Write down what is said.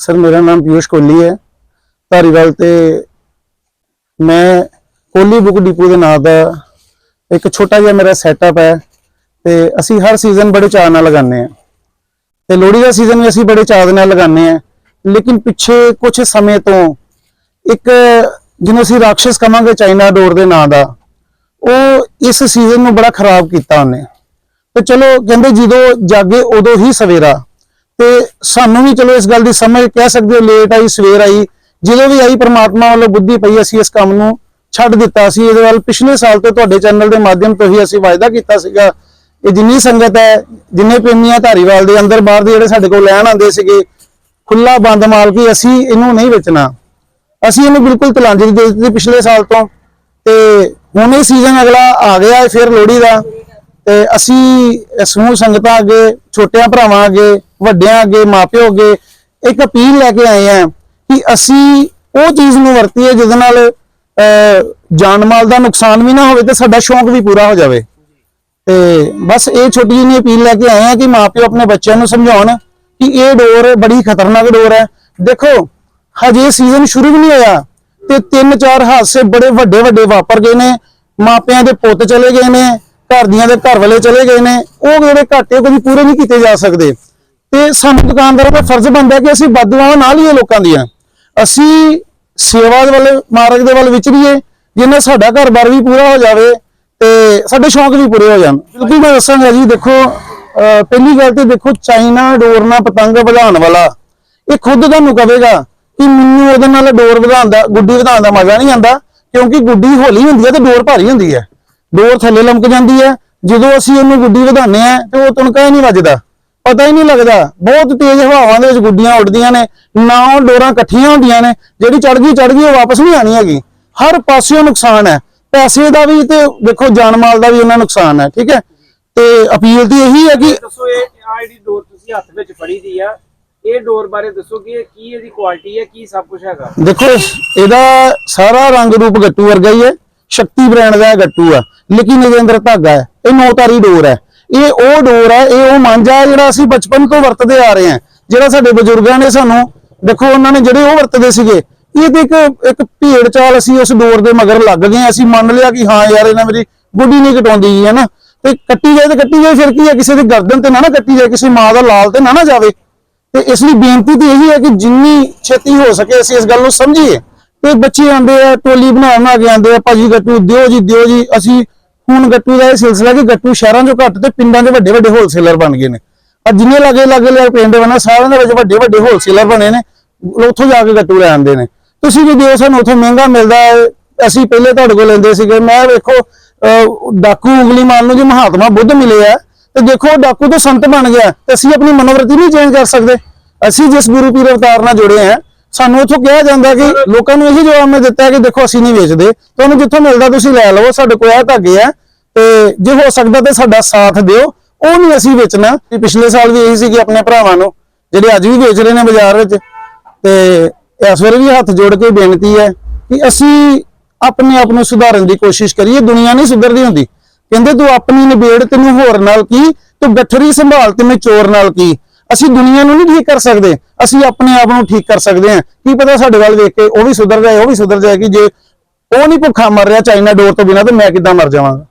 Sir, ਮੇਰਾ ਨਾਮ ਪਿਊਸ਼ ਕੋਹਲੀ ਹੈ। ਧਾਰੀਵਾਲ ਤੇ ਮੈਂ ਕੋਹਲੀ ਬੁੱਕ ਡਿਪੂ ਦੇ ਨਾਂ ਦਾ ਇੱਕ ਛੋਟਾ ਜਿਹਾ ਮੇਰਾ ਸੈਟਅਪ ਹੈ ਤੇ ਅਸੀਂ ਹਰ ਸੀਜ਼ਨ ਬੜੇ ਚਾਅ ਨਾਲ ਲਗਾਉਂਦੇ ਆ ਤੇ ਲੋਹੜੀ ਦਾ ਸੀਜ਼ਨ ਵੀ ਅਸੀਂ ਬੜੇ ਚਾਅ ਦੇ ਨਾਲ ਲਗਾਉਂਦੇ ਆ ਲੇਕਿਨ ਪਿੱਛੇ ਕੁਝ ਸਮੇਂ ਤੋਂ ਇੱਕ ਜਿਹਨੂੰ ਅਸੀਂ ਰਾਖਸ਼ ਕਹਾਂਗੇ ਚਾਈਨਾ ਡੋਰ ਦੇ ਨਾਂ ਦਾ, ਉਹ ਇਸ ਸੀਜ਼ਨ ਨੂੰ ਬੜਾ ਖਰਾਬ ਕੀਤਾ ਉਹਨੇ। ਤੇ ਚਲੋ, ਕਹਿੰਦੇ ਜਦੋਂ ਜਾਗੇ ਉਦੋਂ ਹੀ ਸਵੇਰਾ। ਤੇ ਸਾਨੂੰ ਵੀ ਚਲੋ ਇਸ ਗੱਲ ਦੀ ਸਮਝ ਕਹਿ ਸਕਦੇ ਹੋ ਲੇਟ ਆਈ, ਸਵੇਰ ਆਈ, ਜਦੋਂ ਵੀ ਆਈ ਪ੍ਰਮਾਤਮਾ ਵੱਲੋਂ ਬੁੱਧੀ ਪਈ, ਅਸੀਂ ਇਸ ਕੰਮ ਨੂੰ ਛੱਡ ਦਿੱਤਾ ਸੀ। ਇਹਦੇ ਵੱਲ ਪਿਛਲੇ ਸਾਲ ਤੋਂ ਤੁਹਾਡੇ ਚੈਨਲ ਦੇ ਮਾਧਿਅਮ ਤੋਂ ਹੀ ਅਸੀਂ ਵਾਅਦਾ ਕੀਤਾ ਸੀਗਾ। ਇਹ ਜਿੰਨੀ ਸੰਗਤ ਹੈ, ਜਿੰਨੇ ਪ੍ਰੇਮੀਆਂ ਧਾਰੀਵਾਲ ਦੇ ਅੰਦਰ ਬਾਹਰ ਦੇ ਜਿਹੜੇ ਸਾਡੇ ਕੋਲ ਲੈਣ ਆਉਂਦੇ ਸੀਗੇ ਖੁੱਲਾ ਬੰਦ ਮਾਲ ਕੀ ਅਸੀਂ ਇਹਨੂੰ ਨਹੀਂ ਵੇਚਣਾ। ਅਸੀਂ ਇਹਨੂੰ ਬਿਲਕੁਲ ਤਲਾਂਜੀ ਦੇ ਦਿੱਤੀ ਪਿਛਲੇ ਸਾਲ ਤੋਂ। ਤੇ ਹੁਣ ਇਹ ਸੀਜ਼ਨ ਅਗਲਾ ਆ ਗਿਆ ਫਿਰ ਲੋਹੜੀ ਦਾ। ਤੇ ਅਸੀਂ ਸਮੂਹ ਸੰਗਤਾਂ ਅੱਗੇ, ਛੋਟਿਆਂ ਭਰਾਵਾਂ ਅੱਗੇ ਵੱਡਿਆਂ ਅੱਗੇ ਮਾਪਿਓ ਅੱਗੇ ਇੱਕ ਅਪੀਲ ਲੈ ਕੇ ਆਏ ਆ ਕਿ ਅਸੀਂ ਉਹ ਚੀਜ਼ ਨੂੰ ਵਰਤੀਏ ਜਿਹਦੇ ਨਾਲ ਅਹ, ਜਾਨ ਮਾਲ ਦਾ ਨੁਕਸਾਨ ਵੀ ਨਾ ਹੋਵੇ ਤੇ ਸਾਡਾ ਸ਼ੌਂਕ ਵੀ ਪੂਰਾ ਹੋ ਜਾਵੇ। ਤੇ ਬਸ ਇਹ ਛੋਟੀ ਜਿਹੀ ਅਪੀਲ ਲੈ ਕੇ ਆਏ ਆ ਕਿ ਮਾਪਿਓ ਆਪਣੇ ਬੱਚਿਆਂ ਨੂੰ ਸਮਝਾਉਣ ਕਿ ਇਹ ਡੋਰ ਬੜੀ ਖਤਰਨਾਕ ਡੋਰ ਹੈ। ਦੇਖੋ ਹਜੇ ਸੀਜ਼ਨ ਸ਼ੁਰੂ ਵੀ ਨਹੀਂ ਹੋਇਆ ਤੇ ਤਿੰਨ ਚਾਰ ਹਾਦਸੇ ਬੜੇ ਵੱਡੇ ਵੱਡੇ ਵਾਪਰ ਗਏ ਨੇ। ਮਾਪਿਆਂ ਦੇ ਪੁੱਤ ਚਲੇ ਗਏ ਨੇ ਘਰ ਦੀਆਂ ਦੇ ਘਰ ਵਾਲੇ ਚਲੇ ਗਏ ਨੇ। ਉਹ ਜਿਹੜੇ ਘਾਟੇ ਉਹ ਕਦੀ ਪੂਰੇ ਨਹੀਂ ਕੀਤੇ ਜਾ ਸਕਦੇ। ਤੇ ਸਾਨੂੰ ਦੁਕਾਨਦਾਰਾਂ ਦਾ ਫਰਜ਼ ਬਣਦਾ ਕਿ ਅਸੀਂ ਬਦਦੁਆਵਾਂ ਨਾ ਲਈਏ ਲੋਕਾਂ ਦੀਆਂ। ਅਸੀਂ ਸੇਵਾ ਦੇ ਵੱਲ, ਮਾਰਗ ਦੇ ਵੱਲ ਵਿਚਰੀਏ, ਜਿੰਨਾ ਸਾਡਾ ਘਰ-ਬਾਰ ਵੀ ਪੂਰਾ ਹੋ ਜਾਵੇ ਤੇ ਸਾਡੇ ਸ਼ੌਂਕ ਵੀ ਪੂਰੇ ਹੋ ਜਾਣ। ਬਿਲਕੁਲ ਮੈਂ ਦੱਸਾਂਗਾ ਜੀ, ਦੇਖੋ, ਅਹ, ਪਹਿਲੀ ਗੱਲ ਤੇ ਦੇਖੋ, ਚਾਈਨਾ ਡੋਰ ਨਾਲ ਪਤੰਗ ਵਧਾਉਣ ਵਾਲਾ, ਇਹ ਖੁਦ ਤੁਹਾਨੂੰ ਕਹੇਗਾ ਕਿ ਮੈਨੂੰ ਉਹਦੇ ਨਾਲ ਡੋਰ ਵਧਾਉਣ ਦਾ, ਗੁੱਡੀ ਵਧਾਉਣ ਦਾ ਮਜ਼ਾ ਨਹੀਂ ਆਉਂਦਾ, ਕਿਉਂਕਿ ਗੁੱਡੀ ਹੌਲੀ ਹੁੰਦੀ ਹੈ ਤੇ ਡੋਰ ਭਾਰੀ ਹੁੰਦੀ ਹੈ। ਡੋਰ ਥੱਲੇ ਲਮਕ ਜਾਂਦੀ ਹੈ, ਜਦੋਂ ਅਸੀਂ ਉਹਨੂੰ ਗੁੱਡੀ ਵਧਾਉਂਦੇ ਆ ਤੇ ਉਹ ਤੁਣਕਾ ਹੀ ਨਹੀਂ ਵੱਜਦਾ। ਪਤਾ ਹੀ ਨਹੀਂ ਲੱਗਦਾ। ਬਹੁਤ ਤੇਜ਼ ਹਵਾਵਾਂ ਦੇ ਵਿੱਚ ਗੁੱਡੀਆਂ ਉੱਡਦੀਆਂ ਨੇ ਨਾ ਉਹ ਡੋਰਾਂ ਇਕੱਠੀਆਂ ਹੁੰਦੀਆਂ ਨੇ ਜਿਹੜੀ ਚੜ ਗਈ ਚੜ ਗਈ ਉਹ ਵਾਪਸ ਨਹੀਂ ਆਣੀ ਹੈਗੀ। ਹਰ ਪਾਸਿਓਂ ਨੁਕਸਾਨ ਹੈ। ਪੈਸੇ ਦਾ ਵੀ ਤੇ ਦੇਖੋ ਜਾਨ ਮਾਲ ਦਾ ਵੀ ਉਹਨਾਂ ਨੁਕਸਾਨ ਹੈ ਠੀਕ ਹੈ? ਤੇ ਅਪੀਲ ਦੀ ਇਹੀ ਹੈ ਕਿ ਦੱਸੋ ਇਹ ਆ ਜਿਹੜੀ ਡੋਰ ਤੁਸੀਂ ਹੱਥ ਵਿੱਚ ਫੜੀ ਦੀ ਆ ਇਹ ਡੋਰ ਬਾਰੇ ਦੱਸੋ ਕਿ ਇਹ ਕੀ ਇਹਦੀ ਕੁਆਲਿਟੀ ਹੈ ਕੀ ਸਭ ਕੁਝ ਹੈਗਾ? ਦੇਖੋ ਇਹਦਾ ਸਾਰਾ ਰੰਗ ਰੂਪ ਗੱਟੂ ਵਰਗਾ ਹੀ ਹੈ। ਸ਼ਕਤੀ ਬ੍ਰਾਂਡ ਦਾ ਇਹ ਗੱਟੂ ਆ। ਲੇਕਿਨ ਇਹਦੇ ਅੰਦਰ ਧਾਗਾ ਹੈ। ਇਹ ਨੌ ਤਾਰੀ ਡੋਰ ਹੈ। ਇਹ ਉਹ ਡੋਰ ਹੈ, ਇਹ ਉਹ ਮਾਂਜਾ ਹੈ ਜਿਹੜਾ ਅਸੀਂ ਬਚਪਨ ਤੋਂ ਵਰਤਦੇ ਆ ਰਹੇ ਹਾਂ। ਜਿਹੜਾ ਸਾਡੇ ਬਜ਼ੁਰਗਾਂ ਨੇ ਸਾਨੂੰ, ਦੇਖੋ ਉਹਨਾਂ ਨੇ ਜਿਹੜੇ ਉਹ ਵਰਤਦੇ ਸੀਗੇ, ਇਹ ਤੇ ਇੱਕ ਇੱਕ ਭੇੜ ਚਾਲ ਅਸੀਂ ਉਸ ਡੋਰ ਦੇ ਮਗਰ ਲੱਗ ਗਏ ਅਸੀਂ ਮੰਨ ਲਿਆ ਕਿ ਹਾਂ ਯਾਰ, ਇਹਨਾਂ ਮੇਰੀ ਗੁੱਡੀ ਨਹੀਂ ਕਟਾਉਂਦੀ ਹੈ ਨਾ? ਤੇ ਕੱਟੀ ਜਾਏ ਤੇ ਕੱਟੀ ਜਾਏ, ਫਿਰ ਕੀ ਹੈ? ਕਿਸੇ ਦੀ ਗਰਦਨ ਤੇ ਨਾ ਨਾ ਕੱਟੀ ਜਾਏ, ਕਿਸੇ ਮਾਂ ਦਾ ਲਾਲ ਤੇ ਨਾ ਨਾ ਜਾਵੇ। ਤੇ ਇਸ ਲਈ ਬੇਨਤੀ ਤੇ ਇਹੀ ਹੈ ਕਿ ਜਿੰਨੀ ਛੇਤੀ ਹੋ ਸਕੇ ਅਸੀਂ ਇਸ ਗੱਲ ਨੂੰ ਸਮਝੀਏ। ਤੇ ਬੱਚੇ ਆਉਂਦੇ ਆ, ਟੋਲੀ ਬਣਾਉਣ ਆ ਕੇ ਆਉਂਦੇ ਆ, ਭਾਜੀ ਗੱਟੂ ਦਿਓ ਜੀ ਦਿਓ ਜੀ, ਅਸੀਂ ਹੁਣ ਗੱਟੂ ਦਾ ਇਹ ਸਿਲਸਿਲਾ ਕਿ ਗੱਟੂ ਸ਼ਹਿਰਾਂ 'ਚੋਂ ਘੱਟ ਤੇ ਪਿੰਡਾਂ 'ਚ ਵੱਡੇ ਵੱਡੇ ਹੋਲਸੇਲਰ ਬਣ ਗਏ ਨੇ। ਆ ਜਿੰਨੇ ਲਾਗੇ ਲਾਗੇ ਲਿਆ ਪਿੰਡ ਬਣਾ ਸਾਰਿਆਂ ਦੇ ਵਿੱਚ ਵੱਡੇ ਵੱਡੇ ਹੋਲਸੇਲਰ ਬਣੇ ਨੇ ਉੱਥੋਂ ਜਾ ਕੇ ਗੱਟੂ ਲੈ ਆਉਂਦੇ ਨੇ। ਤੁਸੀਂ ਵੀ ਦਿਓ ਸਾਨੂੰ ਉੱਥੋਂ ਮਹਿੰਗਾ ਮਿਲਦਾ ਹੈ। ਅਸੀਂ ਪਹਿਲੇ ਤੁਹਾਡੇ ਕੋਲ ਲੈਂਦੇ ਸੀਗੇ। ਮੈਂ ਵੇਖੋ ਅਹ, ਡਾਕੂ ਉਂਗਲੀ ਮਾਰਨ ਨੂੰ ਜੀ ਮਹਾਤਮਾ ਬੁੱਧ ਮਿਲੇ ਆ। ਤੇ ਦੇਖੋ ਉਹ ਡਾਕੂ ਤੋਂ ਸੰਤ ਬਣ ਗਿਆ। ਤੇ ਅਸੀਂ ਆਪਣੀ ਮਨੋਵਰਤੀ ਨਹੀਂ ਚੇਂਜ ਕਰ ਸਕਦੇ। ਅਸੀਂ ਜਿਸ ਗੁਰੂ ਪੀਰ ਅਵਤਾਰ ਨਾਲ ਜੁੜੇ ਆ ਸਾਨੂੰ ਉੱਥੋਂ ਕਿਹਾ ਜਾਂਦਾ ਕਿ ਲੋਕਾਂ ਨੂੰ ਇਹੀ ਜਵਾਬ ਮੈਂ ਦਿੱਤਾ ਕਿ ਦੇਖੋ ਅਸੀਂ ਨਹੀਂ ਵੇਚਦੇ। ਤੁਹਾਨੂੰ ਜਿੱਥੋਂ ਮਿਲਦਾ ਤੁਸੀਂ ਲੈ ਲਵੋ ਸਾਡੇ ਕੋਲ ਇਹ ਧਾਗੇ ਆ। ਤੇ ਜੇ ਹੋ ਸਕਦਾ ਤੇ ਸਾਡਾ ਸਾਥ ਦਿਓ। ਉਹ ਨਹੀਂ ਅਸੀਂ ਵੇਚਣਾ। ਪਿਛਲੇ ਸਾਲ ਵੀ ਇਹੀ ਸੀ ਕਿ ਆਪਣੇ ਭਰਾਵਾਂ ਨੂੰ ਜਿਹੜੇ ਅੱਜ ਵੀ ਵੇਚ ਰਹੇ ਨੇ ਬਾਜ਼ਾਰ ਵਿੱਚ। ਤੇ ਇਸ ਵੇਲੇ ਵੀ ਹੱਥ ਜੋੜ ਕੇ ਬੇਨਤੀ ਹੈ ਕਿ ਅਸੀਂ ਆਪਣੇ ਆਪ ਨੂੰ ਸੁਧਾਰਨ ਦੀ ਕੋਸ਼ਿਸ਼ ਕਰੀਏ। ਦੁਨੀਆ ਨਹੀਂ ਸੁਧਰਦੀ ਹੁੰਦੀ। ਕਹਿੰਦੇ ਤੂੰ ਆਪਣੀ ਨਿਬੇੜ ਤੈਨੂੰ ਹੋਰ ਨਾਲ ਕੀ? ਤੂੰ ਗੱਠਰੀ ਸੰਭਾਲ ਤੈਨੂੰ ਚੋਰ ਨਾਲ ਕੀ? ਅਸੀਂ ਦੁਨੀਆ ਨੂੰ ਨਹੀਂ ਠੀਕ ਕਰ ਸਕਦੇ। ਅਸੀਂ ਆਪਣੇ ਆਪ ਨੂੰ ਠੀਕ ਕਰ ਸਕਦੇ ਹਾਂ। ਕੀ ਪਤਾ ਸਾਡੇ ਵੱਲ ਵੇਖ ਕੇ ਉਹ ਵੀ ਸੁਧਰ ਜਾਏ, ਉਹ ਵੀ ਸੁਧਰ ਜਾਏ ਕਿ ਜੇ ਉਹ ਨਹੀਂ ਭੁੱਖਾ ਮਰ ਰਿਹਾ ਚਾਈਨਾ ਡੋਰ ਤੋਂ ਬਿਨਾਂ, ਤਾਂ ਮੈਂ ਕਿੱਦਾਂ ਮਰ ਜਾਵਾਂਗਾ?